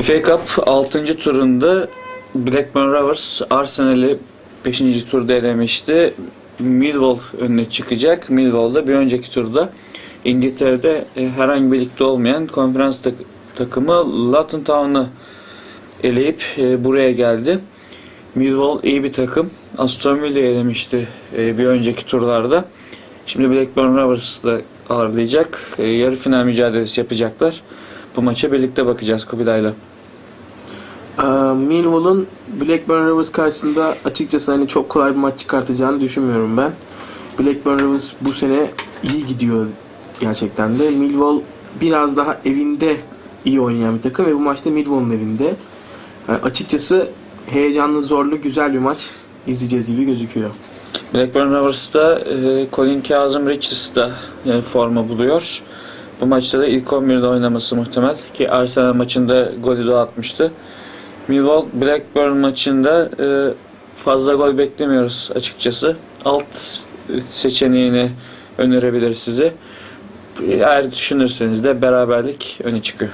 FA Cup 6. turunda Blackburn Rovers Arsenal'i 5. turda elemişti. Millwall önüne çıkacak. Millwall da bir önceki turda İngiltere'de e, herhangi bir ligde olmayan konferans tak- takımı Luton Town'u eleyip e, buraya geldi. Millwall iyi bir takım. Aston Villa'yı elemişti e, bir önceki turlarda. Şimdi Blackburn Rovers'ı da ağırlayacak. Yarı final mücadelesi yapacaklar. Bu maça birlikte bakacağız Kubilay'la. Ee, Millwall'un Blackburn Rovers karşısında açıkçası hani çok kolay bir maç çıkartacağını düşünmüyorum ben. Blackburn Rovers bu sene iyi gidiyor gerçekten de. Millwall biraz daha evinde iyi oynayan bir takım ve bu maçta Millwall'un evinde. Yani açıkçası heyecanlı, zorlu, güzel bir maç izleyeceğiz gibi gözüküyor. Blackburn Rovers'ta e, Colin Kazım Richards da e, forma buluyor. Bu maçta da ilk 11'de oynaması muhtemel ki Arsenal maçında golü de atmıştı. Millwall Blackburn maçında e, fazla gol beklemiyoruz açıkçası. Alt seçeneğini önerebilir size. Eğer düşünürseniz de beraberlik öne çıkıyor.